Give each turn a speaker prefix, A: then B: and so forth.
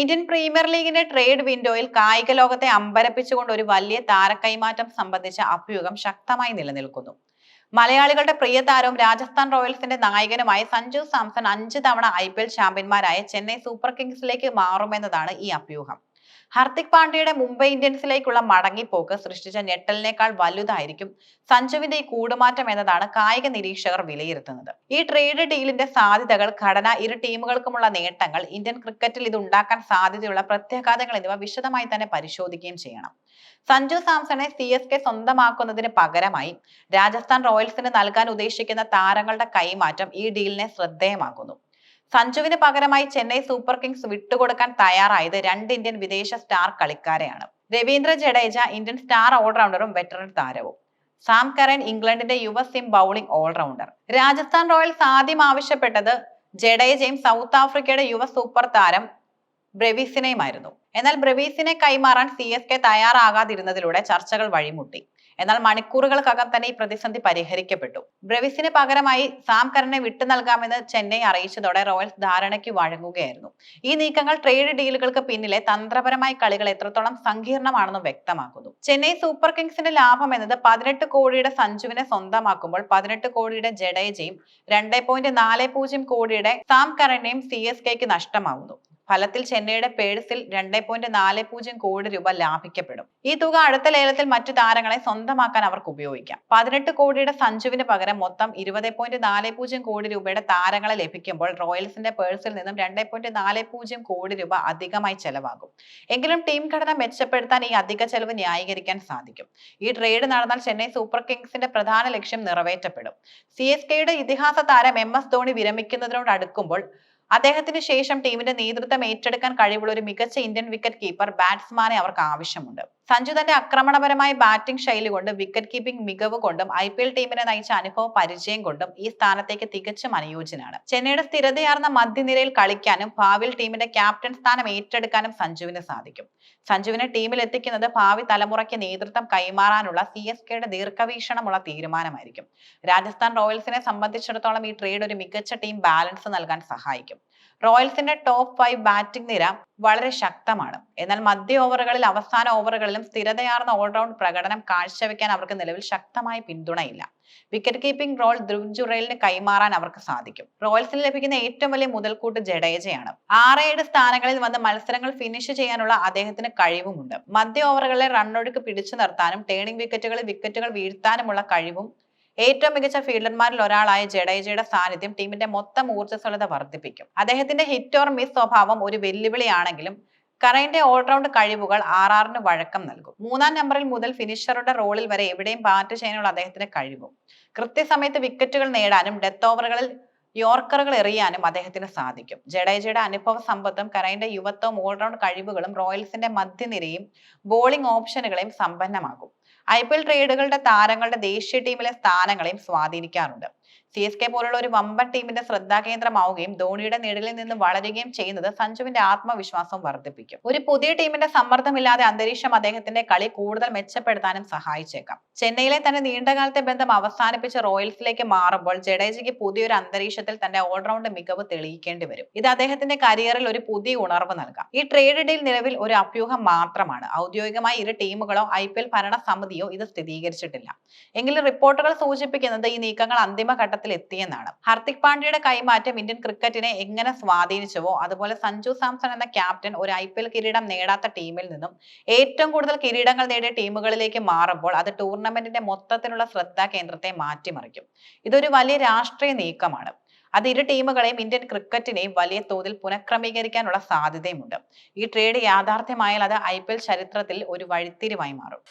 A: Indian premier ലീഗിന്റെ trade വിൻഡോയിൽ കായിക ലോകത്തെ അമ്പരപ്പിച്ചുകൊണ്ട് ഒരു വലിയ താരക്കൈമാറ്റം സംബന്ധിച്ച അഭ്യൂഹം ശക്തമായി നിലനിൽക്കുന്നു. മലയാളികളുടെ പ്രിയ താരവും രാജസ്ഥാൻ റോയൽസിന്റെ നായകനുമായ സഞ്ജു സാംസൺ അഞ്ച് തവണ ഐ പി എൽ ചാമ്പ്യന്മാരായ ചെന്നൈ സൂപ്പർ കിങ്സിലേക്ക് മാറുമെന്നതാണ് ഈ അഭ്യൂഹം. ഹർദിക് പാണ്ഡ്യയുടെ മുംബൈ ഇന്ത്യൻസിലേക്കുള്ള മടങ്ങിപ്പോക്ക് സൃഷ്ടിച്ച ഞെട്ടലിനേക്കാൾ വലുതായിരിക്കും സഞ്ജുവിന്റെ ഈ കൂടുമാറ്റം എന്നതാണ് കായിക നിരീക്ഷകർ വിലയിരുത്തുന്നത്. ഈ ട്രേഡ് ഡീലിന്റെ സാധ്യതകൾ ഘടന ഇരു ടീമുകൾക്കുമുള്ള നേട്ടങ്ങൾ ഇന്ത്യൻ ക്രിക്കറ്റിൽ ഇത് ഉണ്ടാക്കാൻ സാധ്യതയുള്ള പ്രത്യാഘാതങ്ങൾ എന്നിവ വിശദമായി തന്നെ പരിശോധിക്കുകയും ചെയ്യണം. സഞ്ജു സാംസണെ സി എസ് കെ സ്വന്തമാക്കുന്നതിന് പകരമായി രാജസ്ഥാൻ റോയൽസിന് നൽകാൻ ഉദ്ദേശിക്കുന്ന താരങ്ങളുടെ കൈമാറ്റം ഈ ഡീലിനെ ശ്രദ്ധേയമാക്കുന്നു. സഞ്ജുവിന് പകരമായി ചെന്നൈ സൂപ്പർ കിങ്സ് വിട്ടുകൊടുക്കാൻ തയ്യാറായത് രണ്ട് ഇന്ത്യൻ വിദേശ സ്റ്റാർ കളിക്കാരെയാണ്. രവീന്ദ്ര ജഡേജ ഇന്ത്യൻ സ്റ്റാർ ഓൾറൗണ്ടറും വെറ്ററൻ താരവും. സാം കരൻ ഇംഗ്ലണ്ടിന്റെ യുവ seam bowling allrounder. Rajasthan Royals ആദ്യം ആവശ്യപ്പെട്ടത് ജഡേജയും സൗത്ത് ആഫ്രിക്കയുടെ യുവ സൂപ്പർ താരം ബ്രവീസിനെയുമായിരുന്നു. എന്നാൽ ബ്രെവീസിനെ കൈമാറാൻ സി എസ് കെ തയ്യാറാകാതിരുന്നതിലൂടെ ചർച്ചകൾ വഴിമുട്ടി. എന്നാൽ മണിക്കൂറുകൾക്കകം തന്നെ ഈ പ്രതിസന്ധി പരിഹരിക്കപ്പെട്ടു. ബ്രെവിസിന് പകരമായി സാം കരനെ വിട്ടു നൽകാമെന്ന് ചെന്നൈ അറിയിച്ചതോടെ റോയൽസ് ധാരണയ്ക്ക് വഴങ്ങുകയായിരുന്നു. ഈ നീക്കങ്ങൾ ട്രേഡ് ഡീലുകൾക്ക് പിന്നിലെ തന്ത്രപരമായ കളികൾ എത്രത്തോളം സങ്കീർണമാണെന്നും വ്യക്തമാക്കുന്നു. ചെന്നൈ സൂപ്പർ കിങ്സിന്റെ ലാഭം എന്നത് പതിനെട്ട് കോടിയുടെ സഞ്ജുവിനെ സ്വന്തമാക്കുമ്പോൾ പതിനെട്ട് കോടിയുടെ ജഡേജയും രണ്ട് പോയിന്റ് നാല് പൂജ്യം കോടിയുടെ സാം കരനെയും സി എസ് കെക്ക് നഷ്ടമാവുന്നു. ഫലത്തിൽ ചെന്നൈയുടെ പേഴ്സിൽ രണ്ടേ പോയിന്റ് നാല് പൂജ്യം കോടി രൂപ ലാഭിക്കപ്പെടും. ഈ തുക അടുത്ത ലേലത്തിൽ മറ്റു താരങ്ങളെ സ്വന്തമാക്കാൻ അവർക്ക് ഉപയോഗിക്കാം. പതിനെട്ട് കോടിയുടെ സഞ്ജുവിന് പകരം മൊത്തം ഇരുപത് പോയിന്റ് നാല് പൂജ്യം കോടി രൂപയുടെ താരങ്ങളെ ലഭിക്കുമ്പോൾ റോയൽസിന്റെ പേഴ്സിൽ നിന്നും രണ്ടേ പോയിന്റ് നാല് പൂജ്യം കോടി രൂപ അധികമായി ചെലവാകും. എങ്കിലും ടീം ഘടന മെച്ചപ്പെടുത്താൻ ഈ അധിക ചെലവ് ന്യായീകരിക്കാൻ സാധിക്കും. ഈ ട്രേഡ് നടന്നാൽ ചെന്നൈ സൂപ്പർ കിങ്സിന്റെ പ്രധാന ലക്ഷ്യം നിറവേറ്റപ്പെടും. സി എസ് കെയുടെ ഇതിഹാസ താരം എം എസ് ധോണി വിരമിക്കുന്നതിനോട് അടുക്കുമ്പോൾ അദ്ദേഹത്തിന് ശേഷം ടീമിന്റെ നേതൃത്വം ഏറ്റെടുക്കാൻ കഴിവുള്ള ഒരു മികച്ച ഇന്ത്യൻ വിക്കറ്റ് കീപ്പർ ബാറ്റ്സ്മാനെ അവർക്ക് ആവശ്യമുണ്ട്. സഞ്ജു തന്റെ ആക്രമണപരമായ ബാറ്റിംഗ് ശൈലി കൊണ്ട് വിക്കറ്റ് കീപ്പിംഗ് മികവ് കൊണ്ടും ഐ പി എൽ ടീമിനെ നയിച്ച അനുഭവ പരിചയം കൊണ്ടും ഈ സ്ഥാനത്തേക്ക് തികച്ചും അനുയോജ്യനാണ്. ചെന്നൈയുടെ സ്ഥിരതയാർന്ന മധ്യനിരയിൽ കളിക്കാനും ഭാവിയിൽ ടീമിന്റെ ക്യാപ്റ്റൻ സ്ഥാനം ഏറ്റെടുക്കാനും സഞ്ജുവിന് സാധിക്കും. സഞ്ജുവിനെ ടീമിൽ എത്തിക്കുന്നത് ഭാവി തലമുറയ്ക്ക് നേതൃത്വം കൈമാറാനുള്ള സി എസ് കെയുടെ ദീർഘവീക്ഷണമുള്ള തീരുമാനമായിരിക്കും. രാജസ്ഥാൻ റോയൽസിനെ സംബന്ധിച്ചിടത്തോളം ഈ ട്രേഡ് ഒരു മികച്ച ടീം ബാലൻസ് നൽകാൻ സഹായിക്കും. റോയൽസിന്റെ ടോപ്പ് ഫൈവ് ബാറ്റിംഗ് നിര വളരെ ശക്തമാണ്. എന്നാൽ മധ്യ ഓവറുകളിൽ അവസാന ഓവറുകളിലും സ്ഥിരതയാർന്ന ഓൾറൗണ്ട് പ്രകടനം കാഴ്ചവെക്കാൻ അവർക്ക് നിലവിൽ ശക്തമായ പിന്തുണയില്ല. വിക്കറ്റ് കീപ്പിംഗ് റോൾ ധ്രുവ് ജുറേലിന് കൈമാറാൻ അവർക്ക് സാധിക്കും. റോയൽസിന് ലഭിക്കുന്ന ഏറ്റവും വലിയ മുതൽക്കൂട്ട് ജഡേജയാണ്. ആറ് ഏഴ് സ്ഥാനങ്ങളിൽ വന്ന് മത്സരങ്ങൾ ഫിനിഷ് ചെയ്യാനുള്ള അദ്ദേഹത്തിന് കഴിവുമുണ്ട്. മധ്യ ഓവറുകളിലെ റണ്ണൊഴുക്ക് പിടിച്ചു നിർത്താനും ടേണിംഗ് വിക്കറ്റുകളിൽ വിക്കറ്റുകൾ വീഴ്ത്താനുമുള്ള കഴിവും ഏറ്റവും മികച്ച ഫീൽഡർമാരിൽ ഒരാളായ ജഡേജയുടെ സാന്നിധ്യം ടീമിന്റെ മൊത്തം ഊർജസ്വലത വർദ്ധിപ്പിക്കും. അദ്ദേഹത്തിന്റെ ഹിറ്റ് ഓർ മിസ് സ്വഭാവം ഒരു വെല്ലുവിളിയാണെങ്കിലും കറൈന്റെ ഓൾറൗണ്ട് കഴിവുകൾ ആർ ആറിന് വഴക്കം നൽകും. മൂന്നാം നമ്പറിൽ മുതൽ ഫിനിഷറുടെ റോളിൽ വരെ എവിടെയും ബാറ്റ് ചെയ്യാനുള്ള അദ്ദേഹത്തിന്റെ കഴിവും. കൃത്യസമയത്ത് വിക്കറ്റുകൾ നേടാനും ഡെത്ത് ഓവറുകളിൽ യോർക്കറുകൾ എറിയാനും അദ്ദേഹത്തിന് സാധിക്കും. ജഡേജയുടെ അനുഭവ സമ്പത്തും കറൈന്റെ യുവത്വവും ഓൾറൗണ്ട് കഴിവുകളും റോയൽസിന്റെ മധ്യനിരയും ബോളിംഗ് ഓപ്ഷനുകളെയും സമ്പന്നമാകും ഐ പി എൽ ട്രേഡുകളുടെ താരങ്ങളുടെ ദേശീയ ടീമിലെ സ്ഥാനങ്ങളെയും സ്വാധീനിക്കാറുണ്ട്. സി എസ് കെ പോലുള്ള ഒരു വമ്പൻ ടീമിന്റെ ശ്രദ്ധാകേന്ദ്രമാവുകയും ധോണിയുടെ നിഴലിൽ നിന്ന് വളരുകയും ചെയ്യുന്നത് സഞ്ജുവിന്റെ ആത്മവിശ്വാസം വർദ്ധിപ്പിക്കും. ഒരു പുതിയ ടീമിന്റെ സമ്മർദ്ദമില്ലാതെ അന്തരീക്ഷം അദ്ദേഹത്തിന്റെ കളി കൂടുതൽ മെച്ചപ്പെടുത്താനും സഹായിച്ചേക്കാം. ചെന്നൈയിലെ തന്നെ നീണ്ടകാലത്തെ ബന്ധം അവസാനിപ്പിച്ച് റോയൽസിലേക്ക് മാറുമ്പോൾ ജഡേജയ്ക്ക് പുതിയൊരു അന്തരീക്ഷത്തിൽ തന്റെ ഓൾറൗണ്ട് മികവ് തെളിയിക്കേണ്ടി വരും. ഇത് അദ്ദേഹത്തിന്റെ കരിയറിൽ ഒരു പുതിയ ഉണർവ് നൽകാം. ഈ ട്രേഡ് ഡീൽ നിലവിൽ ഒരു അഭ്യൂഹം മാത്രമാണ്. ഔദ്യോഗികമായി ഇരു ടീമുകളോ ഐ പി എൽ ഭരണ സമിതിയോ ഇത് സ്ഥിരീകരിച്ചിട്ടില്ല. എങ്കിലും റിപ്പോർട്ടുകൾ സൂചിപ്പിക്കുന്നത് ഈ നീക്കങ്ങൾ അന്തിമഘട്ടത്തിൽ എത്തിയെന്നാണ് ഹർദിക് പാണ്ഡ്യയുടെ കൈമാറ്റം ഇന്ത്യൻ ക്രിക്കറ്റിനെ എങ്ങനെ സ്വാധീനിച്ചുവോ അതുപോലെ സഞ്ജു സാംസൺ എന്ന ക്യാപ്റ്റൻ ഒരു ഐ കിരീടം നേടാത്ത ടീമിൽ നിന്നും ഏറ്റവും കൂടുതൽ കിരീടങ്ങൾ നേടിയ ടീമുകളിലേക്ക് മാറുമ്പോൾ അത് ടൂർണമെന്റിന്റെ മൊത്തത്തിലുള്ള ശ്രദ്ധാ കേന്ദ്രത്തെ മാറ്റിമറിക്കും. ഇതൊരു വലിയ രാഷ്ട്രീയ നീക്കമാണ്. അത് ഇരു ടീമുകളെയും ഇന്ത്യൻ ക്രിക്കറ്റിനെയും വലിയ തോതിൽ പുനഃക്രമീകരിക്കാനുള്ള സാധ്യതയുമുണ്ട്. ഈ ട്രേഡ് യാഥാർത്ഥ്യമായാൽ അത് ഐ ചരിത്രത്തിൽ ഒരു വഴിത്തിരിവായി മാറും.